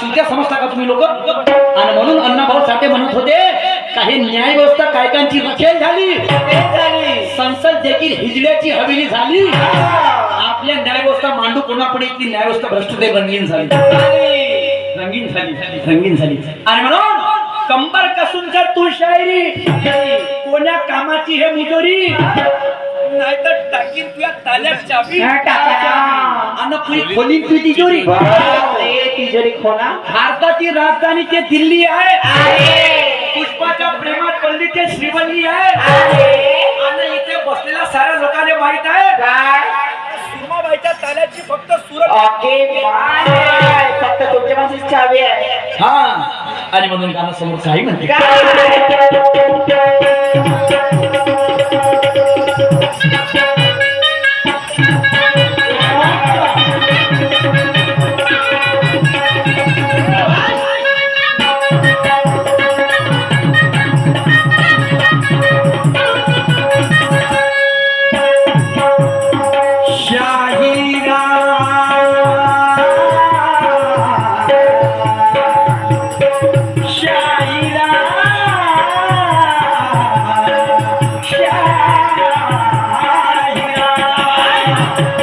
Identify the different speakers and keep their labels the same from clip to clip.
Speaker 1: चुत्या समजता का तुम्ही लोक? आणि म्हणून अण्णाभाऊ साठे म्हणत होते काही न्याय व्यवस्था कायकांची रखेल झाली. संसद देखील हिजड्याची हवेली झाली. आपल्या न्याय व्यवस्था मांडू कोणापुढे इथली न्याय व्यवस्था भ्रष्टते रंगीन झाली. रंगीन झाली. रंगीन झाली. आणि म्हणून कंबर कसून जर तू शायरी कोण्या कामाची हे मुजोरी? नाहीतर टाकीन तुझ्या ताल्यात आणि पुरी खोली तुझी तिजोरी
Speaker 2: तिजोरी खोला
Speaker 1: भारताची राजधानी ते दिल्ली आहे. पुष्पाच्या प्रेमात पडली ते श्रीवल्ली आहे. आणि इथे बसलेल्या साऱ्या लोकांना माहीत आहे.
Speaker 2: काय?
Speaker 1: सुरमाबाईच्या ताल्याची फक्त सुरत
Speaker 2: फक्त तुमच्या माझी चावी आहे.
Speaker 1: हा. आणि म्हणून गाणं समोर काही म्हणते.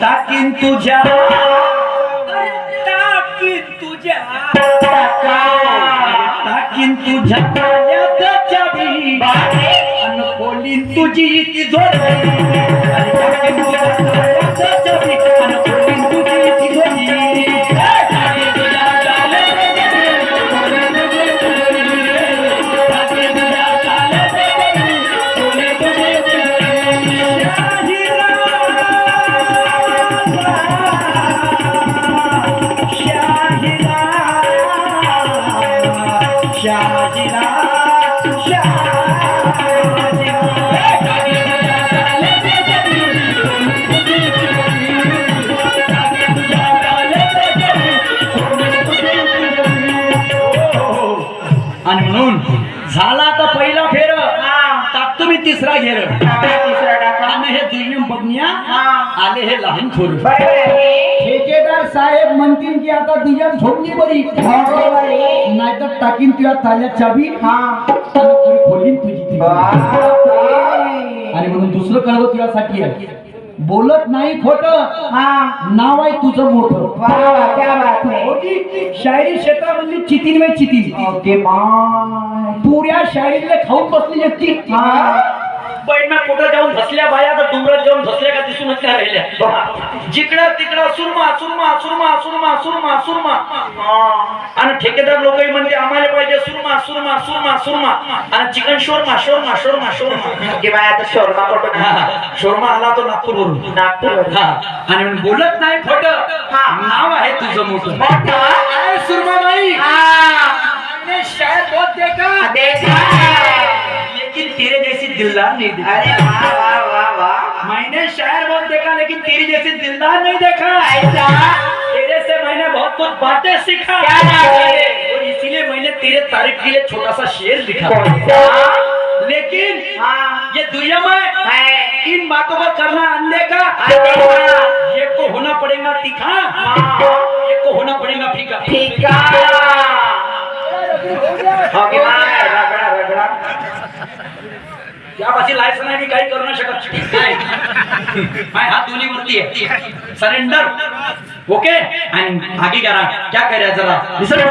Speaker 1: टाकीन तुझ्या. टाकीन तुझ्या. टाकीन तुझ्या पाण्यात चावी आणि खोलीन तुझी ती जोड टाकीन तुझ्या चावी आणि म्हणून झाला तर पहिला फेर. टाकतो मी तिसरा घेर. आणि हे दुय्यम बघण्या आले हे लहान थोर म्हणतील की आता दुय्यम झोपली बरी. नाहीतर टाकीन तुझ्या आणि पुरी खोलीन तुझी. आणि म्हणून दुसरं कळवं तुझ्यासाठी. आहे बोलत नाही खोट. नाव आहे तुझं मोठं. शायरी क्षेत्रामधली चितीन वे चिती
Speaker 2: ओके बाय
Speaker 1: पुऱ्या शायरीला खाऊन बसली बैठना कुठं जाऊन धसल्या बाया तर डोंगरात जाऊन धसल्या का दिसूनच नाही राहिल्या. जिकडं तिकडं सुरमा सुरमा सुरमा सुरमा सुरमा सुरमा. आणि ठेकेदार लोकही म्हणते आम्हाला पाहिजे सुरमा सुरमा सुरमा सुरमा. आणि chicken shawarma shawarma shawarma shawarma.
Speaker 2: Okay bye आता शोरमा कुठून
Speaker 1: शोरमा आला तो नागपूरवरून.
Speaker 2: नागपूर
Speaker 1: हा आणि म्हणून बोलत नाही खोट.
Speaker 2: हा.
Speaker 1: नाव आहे तुझं मोठं. सुरमाबाई हमने शायद बहुत देखा
Speaker 2: देखा
Speaker 1: लेकिन तेरे जैसी दिलदार नहीं देखा।
Speaker 2: अरे वाह वाह वाह वाह।
Speaker 1: मैंने शायर बहुत देखा लेकिन तेरी जैसी दिलदार नहीं देखा।
Speaker 2: ऐसा?
Speaker 1: तेरे से मैंने बहुत कुछ बातें सीखा।
Speaker 2: क्या बात है?
Speaker 1: और इसीलिए मैंने तेरे तारीफ़ के लिए छोटा सा शेर लिखा। लेकिन
Speaker 2: हाँ।
Speaker 1: ये दुयम है
Speaker 2: है।
Speaker 1: इन बातों को करना अंधे का। ये को होना पड़ेगा तीखा।
Speaker 2: हाँ।
Speaker 1: ये को होना पड़ेगा फीका।
Speaker 2: ठीक
Speaker 1: या पाशी लायसन आहे मी काही करू नाही शकत. काय? माय हात दोन्ही वरती आहे सरेंडर ओके आणि भागी करा. क्या करा जरा? विसर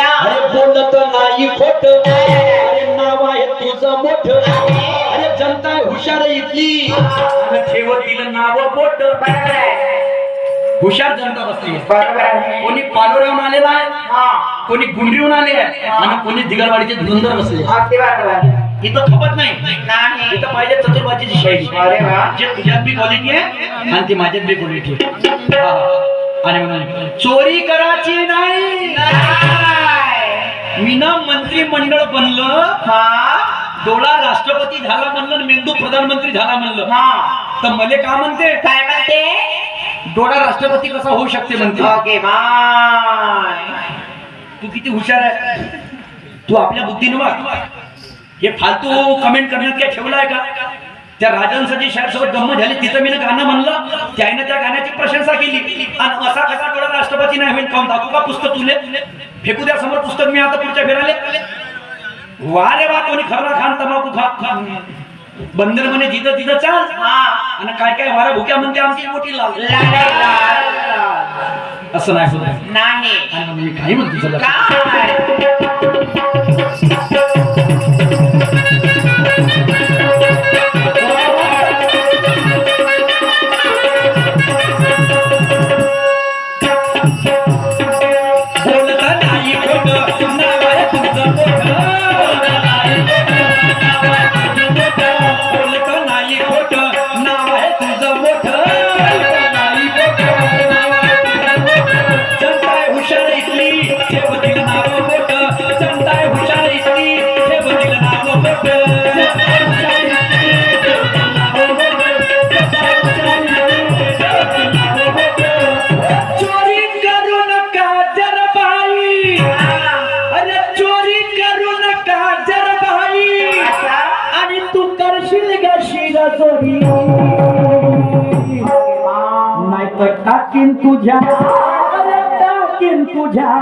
Speaker 1: अरे बोलत नाही खोट. अरे नाव आहे तुझं मोठ. अरे जनता हुशार इथली. आणि ठेवत दिलं नाव बोट.
Speaker 2: बरोबर आहे
Speaker 1: हुशार जनता बसली. कोणी पालोऱ्याहून आलेला आहे?
Speaker 2: हा.
Speaker 1: कोणी गुंडरीहून आले आहे? आणि कोणी दिगरवाडीचे धुंदर बसले इथं खपत नाही.
Speaker 2: नाही.
Speaker 1: इथं पाहिजे
Speaker 2: अरे वा.
Speaker 1: जे तुझ्यात बी क्वालिटी आहे आणि ती माझ्यात बी क्वालिटी आहे. आणि चोरी करायची नाही.
Speaker 2: नाही.
Speaker 1: मी ना मंत्रिमंडळ बनलं
Speaker 2: हा
Speaker 1: डोळा राष्ट्रपती झाला म्हणलं मेंदू प्रधानमंत्री झाला म्हणलं.
Speaker 2: हा.
Speaker 1: तर मले का म्हणते?
Speaker 2: काय म्हणते?
Speaker 1: डोळा राष्ट्रपती कसा होऊ शकते म्हणते.
Speaker 2: Okay bye.
Speaker 1: तू किती हुशार आहे. तू आपल्या बुद्धीनं वाग. हे फालतू कमेंट करण्यात काय ठेवलं आहे का? त्या राजांसाठी शाळेत सोबत गंमत झाली तिथं मी गाणं म्हणलं. त्याने त्या गाण्याची प्रशंसा केली. आणि असा कसा डोळा राष्ट्रपती नाही होईल काऊन दाखवू का पुस्तक तुले? फेकू द्या समोर पुस्तक मी आता पुढच्या फिराले वा रे वा कोणी खरला खान तंबाखू खा. खा. बंदर म्हणे जिथं तिथं चाल.
Speaker 2: हा
Speaker 1: आणि काय काय वारा भुक्या म्हणते आमची मोठी लाल. असं नाही होत.
Speaker 2: नाही.
Speaker 1: मी काही म्हणतो तुझ्या टाकीन तुझ्या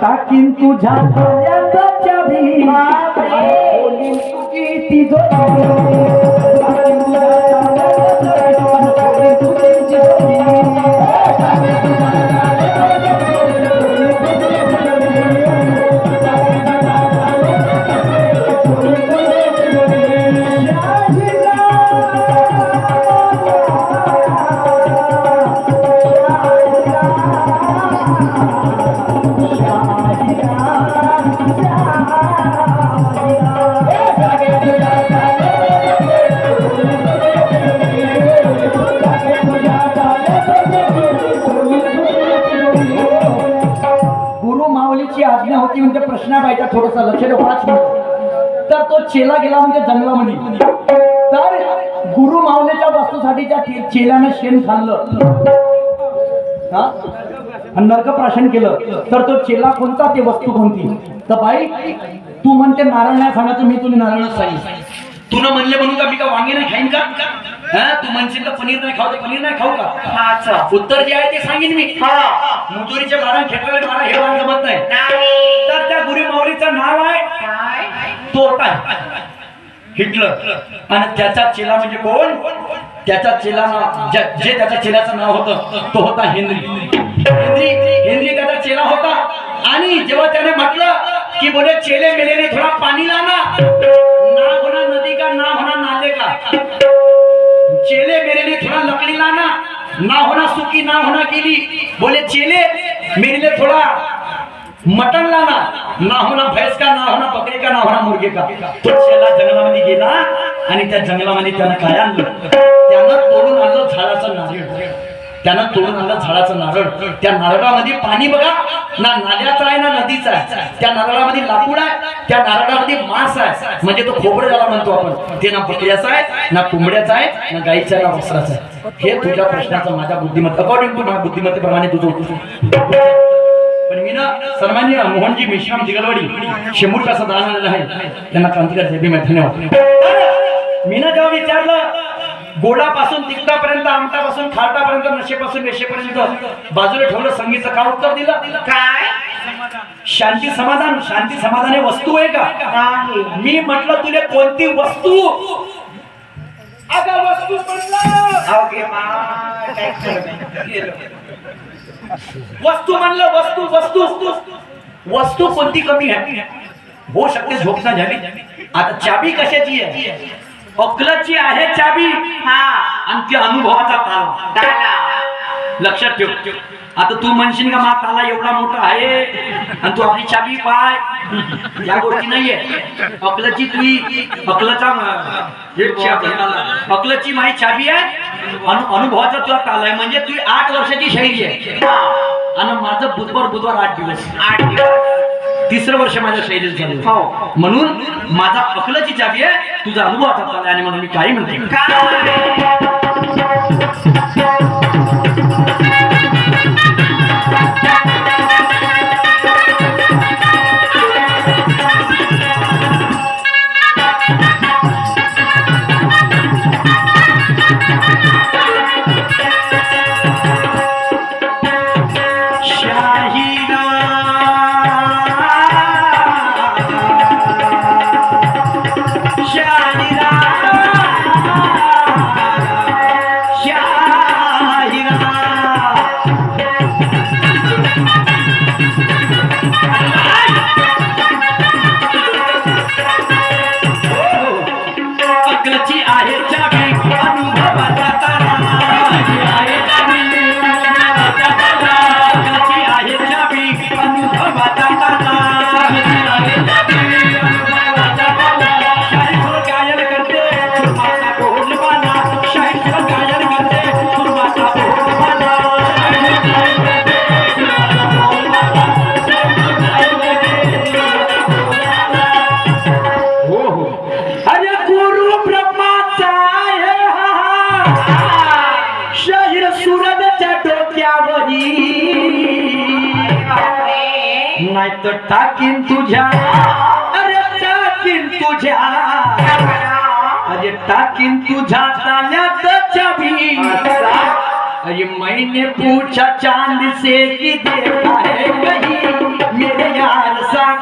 Speaker 1: टाकीन तुझ्या डोळ्यात चावी बोलीन तुझी. टाकीन थोडस लक्ष ठेव पाच मिनिट. तर तो चेला गेला म्हणजे जंगलामध्ये. तर गुरु माऊलीच्या वस्तूसाठी त्या चेल्यानं शेण खाल्लं. हा? नरक प्राशन केलं. तर तो चेला कोणता? ते वस्तू कोणती? तर बाई तू म्हणते नारळ नाही खाण्याचं मी तुला नारळच सांगितलं तुला म्हणले म्हणून का मी का वांगे नाही खाईन का? हा तू म्हणशील तर पनीर नाही खाऊ तर पनीर नाही खाऊ का?
Speaker 2: हाच
Speaker 1: उत्तर जे आहे ते सांगेन मी.
Speaker 2: हा.
Speaker 1: मुजुरीच्या बारा खेटलेले बारा हे वाण जमत नाही. तर त्या गुरु माऊलीचं नाव आहे तोटा हिटलर. आणि त्याचा चेला म्हणजे कोण? त्याचा चेला जे त्याच्या चेल्याचं नाव होतं तो होता हेनरी. हेनरी हेनरी त्याचा चेला होता. आणि जेव्हा त्याने म्हटलं की बोले चेले मेलेने थोडा पाणी लाना. चेले मेरे ने थोड़ा लकड़ी लाना। ना होना सुखी ना होना गीली। बोले चेले मेरे लिए थोड़ा मटन लाना। ना होना भैंस का ना होना बकरी का ना होना मुर्गे का। तो चेला जंगलामध्ये गेला आणि त्या जंगलामध्ये त्यानं काय आणलं? त्यानं तोडून आणलं झाडाचं नारळ. त्यानं तोडून आलं झाडाचं नारळ. त्या नारळामध्ये पाणी बघा ना नाल्याचं आहे ना नदीचं आहे. त्या नारळामध्ये लाकूड आहे त्या नारळामध्ये मांस आहे. म्हणजे तो खोबरं ज्याला म्हणतो आपण ते ना बकऱ्याचा आहे ना कोंबड्याचा आहे ना गाईचा ना वस्त्राचा आहे. हे तुझ्या प्रश्नाचं माझ्या बुद्धिमत्ता अकॉर्डिंग टू माझ्या बुद्धिमत्तेप्रमाणे तुझं पण मी ना सन्मान्य मोहनजी मेश्राम जिगलवाडी शेंबूरचा सदा दान आहे. त्यांना क्रांतिकारी साहेब मी धन्यवाद. मी ना जेव्हा विचारलं गोडापासून तिखटापर्यंत आमटापासून खारटापर्यंत नशेपासून रेषेपर्यंत बाजूला ठेवलं संगीतचं का उत्तर दिलं?
Speaker 2: काय?
Speaker 1: शांती समाधान शांती समाधान हे वस्तू आहे का? मी म्हटलं तुले कोणती वस्तू? अगं वस्तू म्हणलं
Speaker 2: काय.
Speaker 1: वस्तू वस्तू वस्तू. वस्तू कोणती कमी आहे? हो शकते झोप ना झाली. आता चाबी कशाची आहे? अक्कलाची आहे चाबी.
Speaker 2: हा.
Speaker 1: आणि ती अनुभवाचा ताला. लक्षात ठेव. आता तू म्हणशील का मा ताला एवढा मोठा आहे आणि तू आपली चाबी पाय. या गोष्टी नाहीये. अकलाची तुझी अकलाचा. अकलाची माही चाबी आहे अनु अनुभवाचा तुला ताला आहे. म्हणजे तुझी आठ वर्षाची शैली आहे. आणि माझं बुधवार बुधवार आठ दिवस.
Speaker 2: आठ दिवस.
Speaker 1: तिसरं वर्ष माझ्या शैलीत झालं.
Speaker 2: हो.
Speaker 1: म्हणून माझा अकलाची चाबी आहे तुझा अनुभवाचा ताला आहे आणि म्हणून मी काही म्हणते?
Speaker 2: काय?
Speaker 1: तर टाकीन तुझ्या अरे टाकीन तुझ्या अरे टाकीन तुझ्या ताल्यात चाबी। अरे मैंने पूछा चांद से कि देखा है कहीं? मेरे यार सा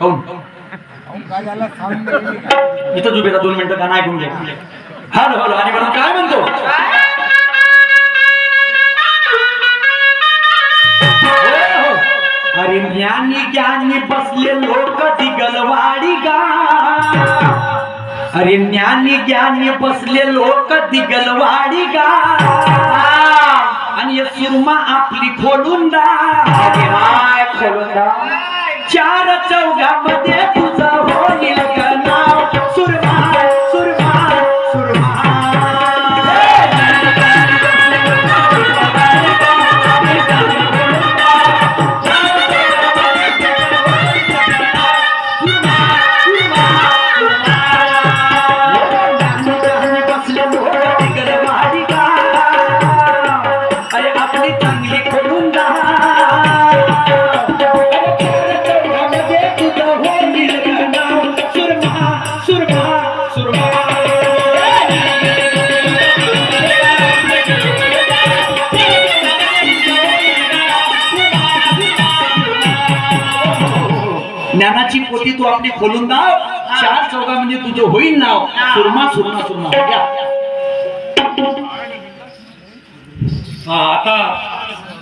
Speaker 1: काऊन इथं उभे दोन मिनिटं गाणं ऐकून घ्या. हॅलो हॅलो आणि मला काय म्हणतो? हो, हो. अरे ज्ञानी ज्ञानी बसले लोक दिगलवाडी गा. अरे ज्ञानी ज्ञानी बसले लोक दिगलवाडी गा. आणि सुरमा आपली खोलून दा.
Speaker 2: खोलून दा.
Speaker 1: चार चौघामध्ये तू आपली खोलून दाव चार चौका म्हणजे तुझं होईल नाव. सुरमा सुरमा सुरमा.